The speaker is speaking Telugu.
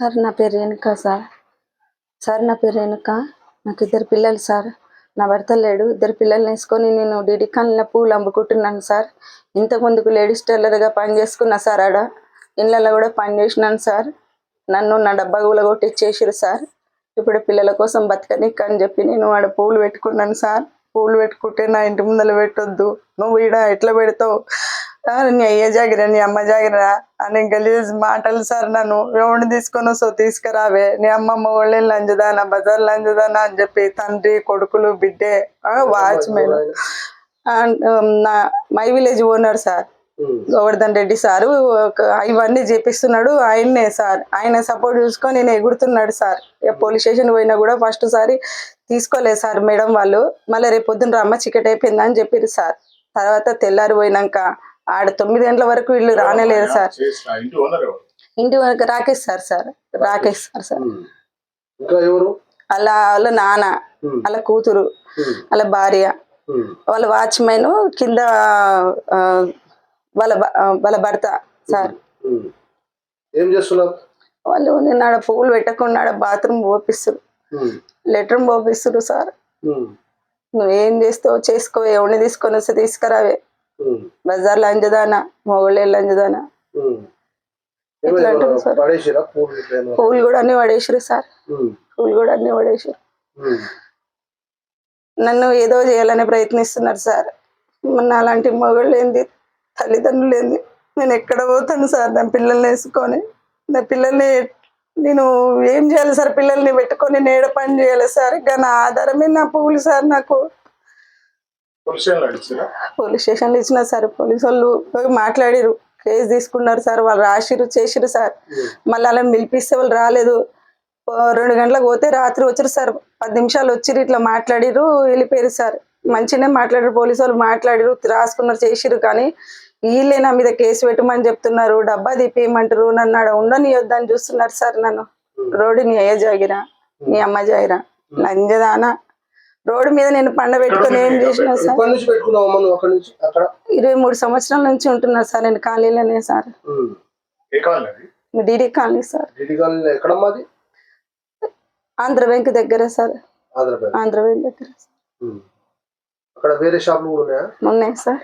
సార్ నా పేరు రేణుక సార్. సార్ నా పేరు రేణుక. నాకు ఇద్దరు పిల్లలు సార్. నా భర్త లేడు. ఇద్దరు పిల్లల్ని వేసుకొని నేను డిడి కాలనీలో పూలు అమ్ముకుంటున్నాను సార్. ఇంత ముందుకు లేడీస్ టైలర్గా పని చేసుకున్నా సార్ ఆడ. ఇళ్ళల్లో కూడా పని చేసినాను సార్. నన్ను నా డబ్బా కూడా కొట్టిచ్చేసారు సార్. ఇప్పుడు పిల్లల కోసం బతకనిక్ అని చెప్పి నేను ఆడ పూలు పెట్టుకున్నాను సార్. పూలు పెట్టుకుంటే నా ఇంటి ముందర పెట్టొద్దు. నువ్వు ఈడ ఎట్లా పెడతావు? నీ అయ్య జాగిర నీ అమ్మ జాగిర అని గలీజ్ మాటలు సార్ నన్ను. ఎవరిని తీసుకొని వస్తావు? తీసుకురావే. నీ అమ్మమ్మ వాళ్ళే లంజదానా బజార్ లంజదానా అని చెప్పి తండ్రి కొడుకులు బిడ్డే వాచ్మెన్. నా my village owner sir. Govardhan Reddy sir ఇవన్నీ చేపిస్తున్నాడు ఆయన్నే సార్. ఆయన సపోర్ట్ చూసుకొని నేను ఎగురుతున్నాడు సార్. పోలీస్ స్టేషన్ పోయినా కూడా ఫస్ట్ సారి తీసుకోలేదు సార్ మేడం వాళ్ళు. మళ్ళీ రేపు పొద్దున్న రమ్మ చికెట్ అయిపోయిందని చెప్పారు సార్. తర్వాత తెల్లారి పోయినాక ఆడ తొమ్మిది గంటల వరకు వీళ్ళు రానేలేరు సార్ ఇంటి వరకు Rakesh sir sir Rakesh sir sir అలా వాళ్ళ నాన్న. వాళ్ళ కూతురు. వాళ్ళ భార్య. వాళ్ళ వాచ్మెన్ కింద వాళ్ళ వాళ్ళ భర్త సార్. ఏం చేస్తున్నావు వాళ్ళు నేను ఆడ పువ్వులు పెట్టకుండా బాత్రూమ్ పోపిస్తారు. లెటర్ పోపిస్తారు సార్. నువ్వేం చేస్తావు చేసుకో ఎవరిని తీసుకొని వస్తే తీసుకురావే. బజార్లో అంజదానా మొగళ్ళే లంజదానా అంటారు సార్? పడేసిరా? పూలు? పువ్వులు కూడా అన్ని పడేసారు సార్. పువ్వులు కూడా అన్ని పడేసారు. నన్ను ఏదో చేయాలని ప్రయత్నిస్తున్నారు సార్. మొన్న అలాంటి మొగళ్ళు ఏంది? తల్లిదండ్రులు ఏంది? నేను ఎక్కడ పోతాను సార్? నా పిల్లల్ని వేసుకొని. నా పిల్లల్ని నేను ఏం చేయాలి సార్? పిల్లల్ని పెట్టుకొని నేడ పని చేయాలి సార్? ఇంకా నా ఆధారమే నా పువ్వులు సార్ నాకు. పోలీస్ స్టేషన్లో ఇచ్చిన సార్ పోలీసు వాళ్ళు మాట్లాడిరు కేసు తీసుకున్నారు సార్ వాళ్ళు రాసిరు చేసిరు సార్. మళ్ళీ అలా పిలిపిస్తే వాళ్ళు రాలేదు. రెండు గంటలకు పోతే రాత్రి వచ్చారు సార్. పది నిమిషాలు వచ్చిరు ఇట్లా మాట్లాడిరు వెళ్ళిపోయారు సార్. మంచిగానే మాట్లాడారు పోలీసు వాళ్ళు మాట్లాడిరు రాసుకున్నారు చేసిరు కానీ వీళ్ళే నా మీద కేసు పెట్టమని చెప్తున్నారు. డబ్బా తీపేయమంటారు నన్ను ఆడ ఉండనియొద్దని చూస్తున్నారు సార్ నన్ను. రోడ్డు నీ అయ్య జాగిరా నీ అమ్మ జాగిరా లంజదానా రోడ్డు మీద నేను పండ పెట్టుకొని ఏం చేసినా సార్ ఇరవై మూడు సంవత్సరాల నుంచి ఉంటున్నా సార్ నేను ఖాళీలోనే sir DD colony sir Andhra Bank దగ్గర సార్ ఆంధ్ర బ్యాంక్ దగ్గర ఉన్నాయా ఉన్నాయి సార్.